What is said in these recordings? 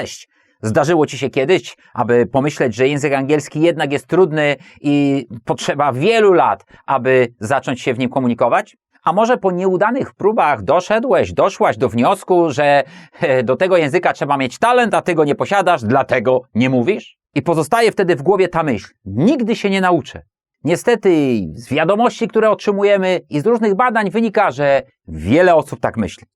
Cześć! Zdarzyło ci się kiedyś, aby pomyśleć, że język angielski jednak jest trudny i potrzeba wielu lat, aby zacząć się w nim komunikować? A może po nieudanych próbach doszedłeś, doszłaś do wniosku, że do tego języka trzeba mieć talent, a ty go nie posiadasz, dlatego nie mówisz? I pozostaje wtedy w głowie ta myśl: nigdy się nie nauczę. Niestety, z wiadomości, które otrzymujemy i z różnych badań wynika, że wiele osób tak myśli.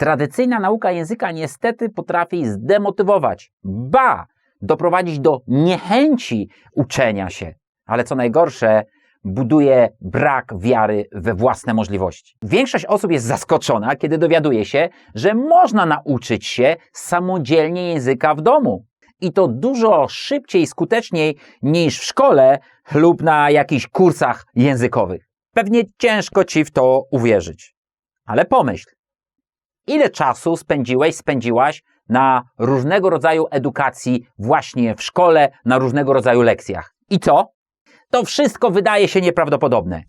Tradycyjna nauka języka niestety potrafi zdemotywować, ba, doprowadzić do niechęci uczenia się. Ale co najgorsze, buduje brak wiary we własne możliwości. Większość osób jest zaskoczona, kiedy dowiaduje się, że można nauczyć się samodzielnie języka w domu. I to dużo szybciej i skuteczniej niż w szkole lub na jakichś kursach językowych. Pewnie ciężko ci w to uwierzyć. Ale pomyśl, ile czasu spędziłeś, spędziłaś na różnego rodzaju edukacji właśnie w szkole, na różnego rodzaju lekcjach. I co? To wszystko wydaje się nieprawdopodobne.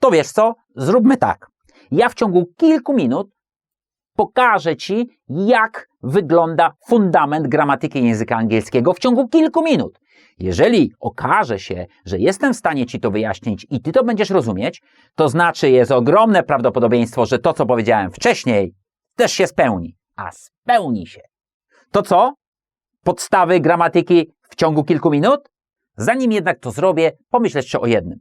To wiesz co? Zróbmy tak. Ja w ciągu kilku minut pokażę Ci, jak wygląda fundament gramatyki języka angielskiego w ciągu kilku minut. Jeżeli okaże się, że jestem w stanie Ci to wyjaśnić i Ty to będziesz rozumieć, to znaczy jest ogromne prawdopodobieństwo, że to, co powiedziałem wcześniej, też się spełni. A spełni się. To co? Podstawy gramatyki w ciągu kilku minut? Zanim jednak to zrobię, pomyśl jeszcze o jednym.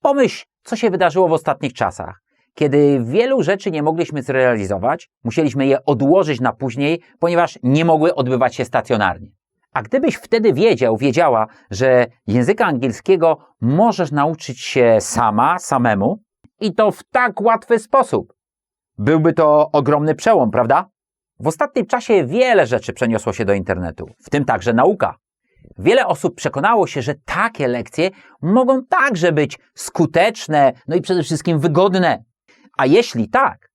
Pomyśl, co się wydarzyło w ostatnich czasach. Kiedy wielu rzeczy nie mogliśmy zrealizować, musieliśmy je odłożyć na później, ponieważ nie mogły odbywać się stacjonarnie. A gdybyś wtedy wiedział, wiedziała, że języka angielskiego możesz nauczyć się sama, samemu i to w tak łatwy sposób, byłby to ogromny przełom, prawda? W ostatnim czasie wiele rzeczy przeniosło się do internetu, w tym także nauka. Wiele osób przekonało się, że takie lekcje mogą także być skuteczne, no i przede wszystkim wygodne. A jeśli tak,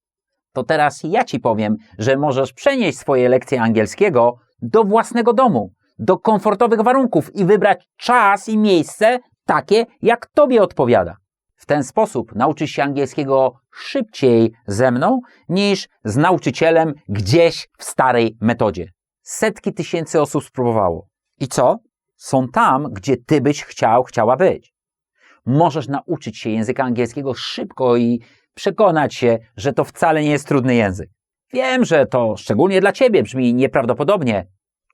to teraz ja Ci powiem, że możesz przenieść swoje lekcje angielskiego do własnego domu, do komfortowych warunków i wybrać czas i miejsce takie, jak Tobie odpowiada. W ten sposób nauczysz się angielskiego szybciej ze mną niż z nauczycielem gdzieś w starej metodzie. Setki tysięcy osób spróbowało. I co? Są tam, gdzie ty byś chciał, chciała być. Możesz nauczyć się języka angielskiego szybko i przekonać się, że to wcale nie jest trudny język. Wiem, że to szczególnie dla ciebie brzmi nieprawdopodobnie,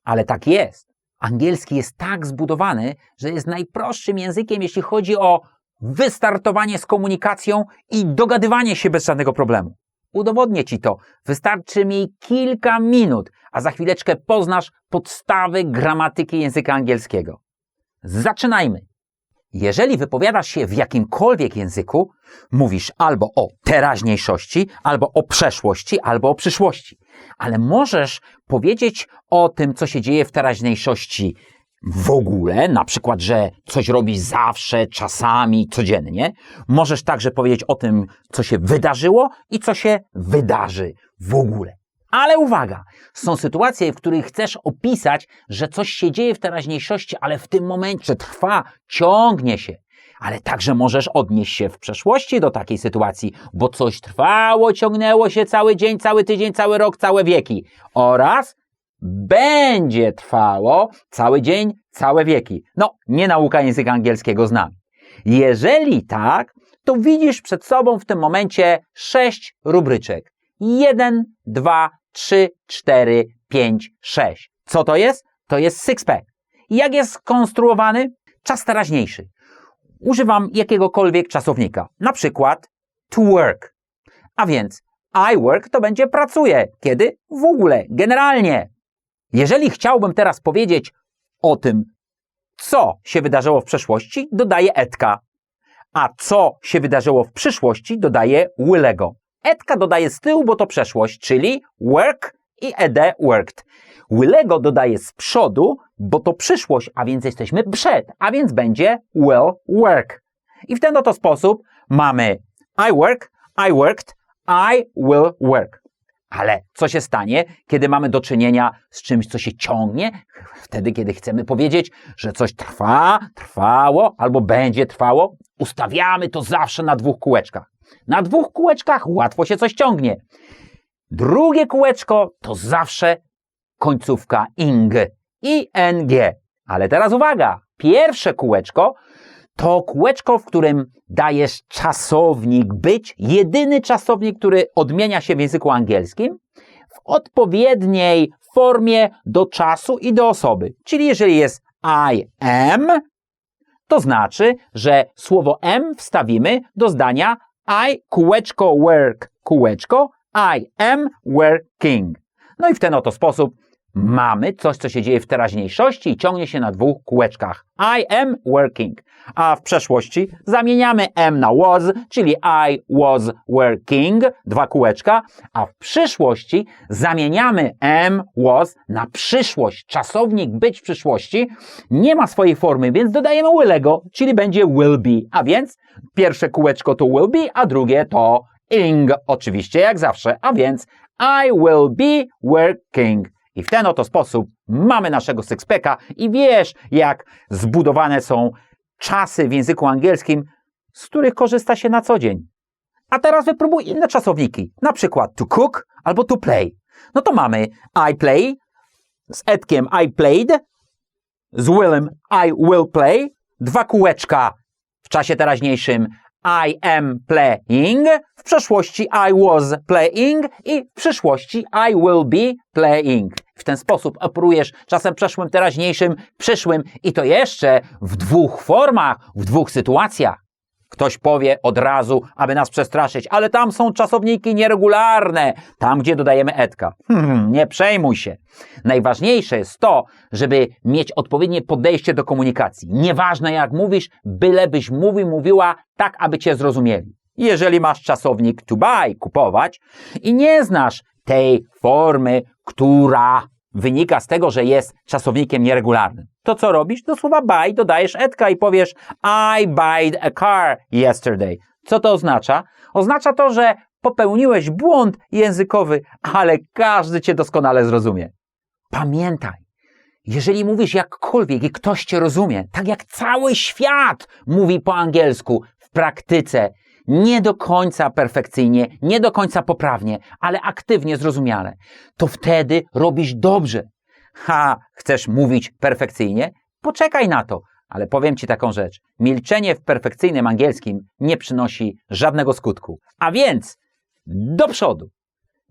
ale tak jest. Angielski jest tak zbudowany, że jest najprostszym językiem, jeśli chodzi o wystartowanie z komunikacją i dogadywanie się bez żadnego problemu. Udowodnię Ci to. Wystarczy mi kilka minut, a za chwileczkę poznasz podstawy gramatyki języka angielskiego. Zaczynajmy. Jeżeli wypowiadasz się w jakimkolwiek języku, mówisz albo o teraźniejszości, albo o przeszłości, albo o przyszłości. Ale możesz powiedzieć o tym, co się dzieje w teraźniejszości w ogóle, na przykład, że coś robisz zawsze, czasami, codziennie. Możesz także powiedzieć o tym, co się wydarzyło i co się wydarzy w ogóle. Ale uwaga, są sytuacje, w których chcesz opisać, że coś się dzieje w teraźniejszości, ale w tym momencie trwa, ciągnie się. Ale także możesz odnieść się w przeszłości do takiej sytuacji, bo coś trwało, ciągnęło się cały dzień, cały tydzień, cały rok, całe wieki. Oraz będzie trwało cały dzień, całe wieki. No, nie nauka języka angielskiego z nami. Jeżeli tak, to widzisz przed sobą w tym momencie sześć rubryczek. Jeden, dwa, trzy, cztery, pięć, sześć. Co to jest? To jest six-pack. Jak jest skonstruowany? Czas teraźniejszy. Używam jakiegokolwiek czasownika, na przykład to work. A więc I work to będzie pracuję. Kiedy? W ogóle, generalnie. Jeżeli chciałbym teraz powiedzieć o tym, co się wydarzyło w przeszłości, dodaję etka. A co się wydarzyło w przyszłości, dodaję willego. Etka dodaję z tyłu, bo to przeszłość, czyli work i ed worked. Willego dodaję z przodu, bo to przyszłość, a więc jesteśmy przed, a więc będzie will work. I w ten oto sposób mamy I work, I worked, I will work. Ale co się stanie, kiedy mamy do czynienia z czymś, co się ciągnie? Wtedy, kiedy chcemy powiedzieć, że coś trwa, trwało albo będzie trwało, ustawiamy to zawsze na dwóch kółeczkach. Na dwóch kółeczkach łatwo się coś ciągnie. Drugie kółeczko to zawsze końcówka ing ing. Ale teraz uwaga, pierwsze kółeczko to kółeczko, w którym dajesz czasownik być, jedyny czasownik, który odmienia się w języku angielskim w odpowiedniej formie do czasu i do osoby. Czyli jeżeli jest I am, to znaczy, że słowo am wstawimy do zdania I kółeczko work kółeczko I am working. No i w ten oto sposób mamy coś, co się dzieje w teraźniejszości i ciągnie się na dwóch kółeczkach. I am working. A w przeszłości zamieniamy am na was, czyli I was working, dwa kółeczka, a w przyszłości zamieniamy am, was na przyszłość. Czasownik być w przyszłości nie ma swojej formy, więc dodajemy willego, czyli będzie will be. A więc pierwsze kółeczko to will be, a drugie to ing, oczywiście jak zawsze. A więc I will be working. I w ten oto sposób mamy naszego sixpacka i wiesz, jak zbudowane są czasy w języku angielskim, z których korzysta się na co dzień. A teraz wypróbuj inne czasowniki, na przykład to cook albo to play. No to mamy I play, z Edkiem I played, z Willem I will play, dwa kółeczka w czasie teraźniejszym I am playing, w przeszłości I was playing i w przyszłości I will be playing. W ten sposób operujesz czasem przeszłym, teraźniejszym, przyszłym i to jeszcze w dwóch formach, w dwóch sytuacjach. Ktoś powie od razu, aby nas przestraszyć, ale tam są czasowniki nieregularne, tam gdzie dodajemy etka. Hmm, nie przejmuj się. Najważniejsze jest to, żeby mieć odpowiednie podejście do komunikacji. Nieważne jak mówisz, bylebyś mówił, mówiła tak, aby cię zrozumieli. Jeżeli masz czasownik to buy, kupować i nie znasz tej formy, która wynika z tego, że jest czasownikiem nieregularnym. To co robisz? Do słowa buy dodajesz etka i powiesz I bought a car yesterday. Co to oznacza? Oznacza to, że popełniłeś błąd językowy, ale każdy cię doskonale zrozumie. Pamiętaj, jeżeli mówisz jakkolwiek i ktoś cię rozumie, tak jak cały świat mówi po angielsku w praktyce, nie do końca perfekcyjnie, nie do końca poprawnie, ale aktywnie, zrozumiale, to wtedy robisz dobrze. Ha, chcesz mówić perfekcyjnie? Poczekaj na to. Ale powiem Ci taką rzecz. Milczenie w perfekcyjnym angielskim nie przynosi żadnego skutku. A więc do przodu.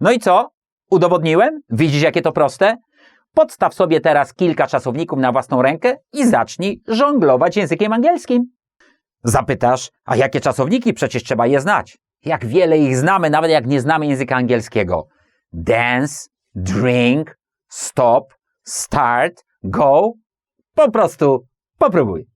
No i co? Udowodniłem? Widzisz, jakie to proste? Podstaw sobie teraz kilka czasowników na własną rękę i zacznij żonglować językiem angielskim. Zapytasz, a jakie czasowniki? Przecież trzeba je znać. Jak wiele ich znamy, nawet jak nie znamy języka angielskiego. Dance, drink, stop, start, go. Po prostu popróbuj.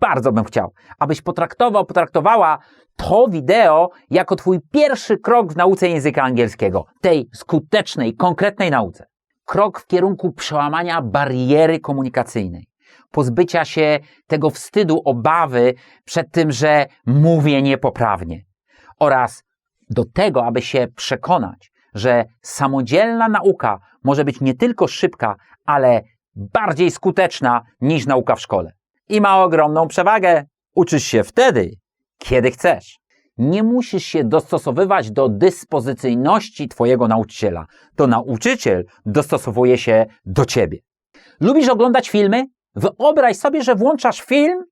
Bardzo bym chciał, abyś potraktował, potraktowała to wideo jako twój pierwszy krok w nauce języka angielskiego, tej skutecznej, konkretnej nauce. Krok w kierunku przełamania bariery komunikacyjnej pozbycia się tego wstydu, obawy przed tym, że mówię niepoprawnie. Oraz do tego, aby się przekonać, że samodzielna nauka może być nie tylko szybka, ale bardziej skuteczna niż nauka w szkole. I ma ogromną przewagę. Uczysz się wtedy, kiedy chcesz. Nie musisz się dostosowywać do dyspozycyjności Twojego nauczyciela. To nauczyciel dostosowuje się do Ciebie. Lubisz oglądać filmy? Wyobraź sobie, że włączasz film,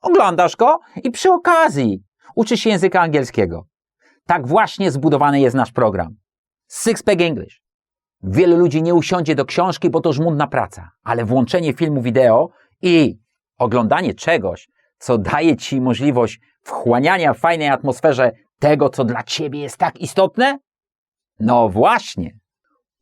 oglądasz go i przy okazji uczysz się języka angielskiego. Tak właśnie zbudowany jest nasz program. Sixpack English. Wielu ludzi nie usiądzie do książki, bo to żmudna praca, ale włączenie filmu wideo i oglądanie czegoś, co daje ci możliwość wchłaniania w fajnej atmosferze tego, co dla ciebie jest tak istotne? No właśnie.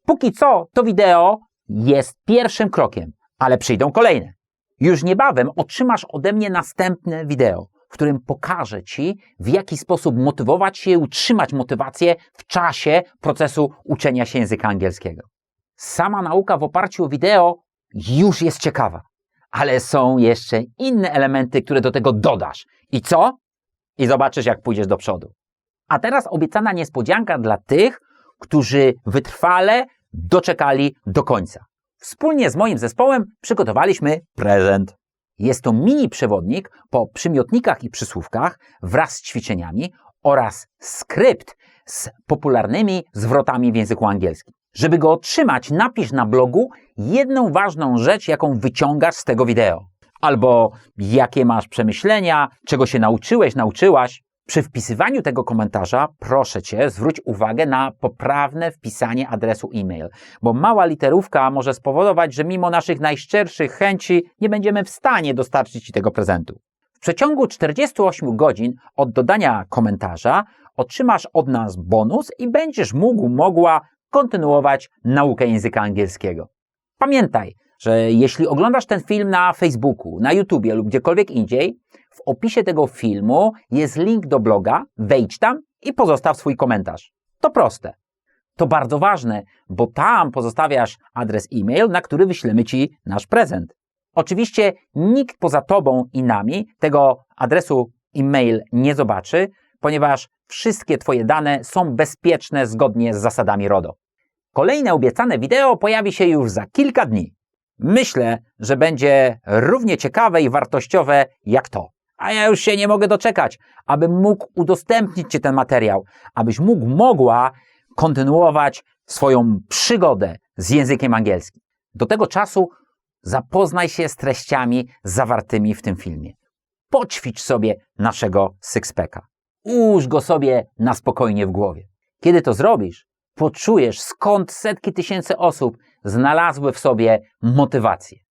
Póki co to wideo jest pierwszym krokiem ale przyjdą kolejne. Już niebawem otrzymasz ode mnie następne wideo, w którym pokażę Ci, w jaki sposób motywować się i utrzymać motywację w czasie procesu uczenia się języka angielskiego. Sama nauka w oparciu o wideo już jest ciekawa, ale są jeszcze inne elementy, które do tego dodasz. I co? I zobaczysz, jak pójdziesz do przodu. A teraz obiecana niespodzianka dla tych, którzy wytrwale doczekali do końca. Wspólnie z moim zespołem przygotowaliśmy prezent. Jest to mini przewodnik po przymiotnikach i przysłówkach wraz z ćwiczeniami oraz skrypt z popularnymi zwrotami w języku angielskim. Żeby go otrzymać, napisz na blogu jedną ważną rzecz, jaką wyciągasz z tego wideo. Albo jakie masz przemyślenia, czego się nauczyłeś, nauczyłaś. Przy wpisywaniu tego komentarza proszę Cię zwróć uwagę na poprawne wpisanie adresu e-mail, bo mała literówka może spowodować, że mimo naszych najszczerszych chęci nie będziemy w stanie dostarczyć Ci tego prezentu. W przeciągu 48 godzin od dodania komentarza otrzymasz od nas bonus i będziesz mógł, mogła kontynuować naukę języka angielskiego. Pamiętaj, że jeśli oglądasz ten film na Facebooku, na YouTubie lub gdziekolwiek indziej, w opisie tego filmu jest link do bloga, wejdź tam i pozostaw swój komentarz. To proste. To bardzo ważne, bo tam pozostawiasz adres e-mail, na który wyślemy Ci nasz prezent. Oczywiście nikt poza Tobą i nami tego adresu e-mail nie zobaczy, ponieważ wszystkie Twoje dane są bezpieczne zgodnie z zasadami RODO. Kolejne obiecane wideo pojawi się już za kilka dni. Myślę, że będzie równie ciekawe i wartościowe jak to. A ja już się nie mogę doczekać, abym mógł udostępnić Ci ten materiał, abyś mógł, mogła kontynuować swoją przygodę z językiem angielskim. Do tego czasu zapoznaj się z treściami zawartymi w tym filmie. Poćwicz sobie naszego sixpacka. Ułóż go sobie na spokojnie w głowie. Kiedy to zrobisz, poczujesz skąd setki tysięcy osób znalazły w sobie motywację.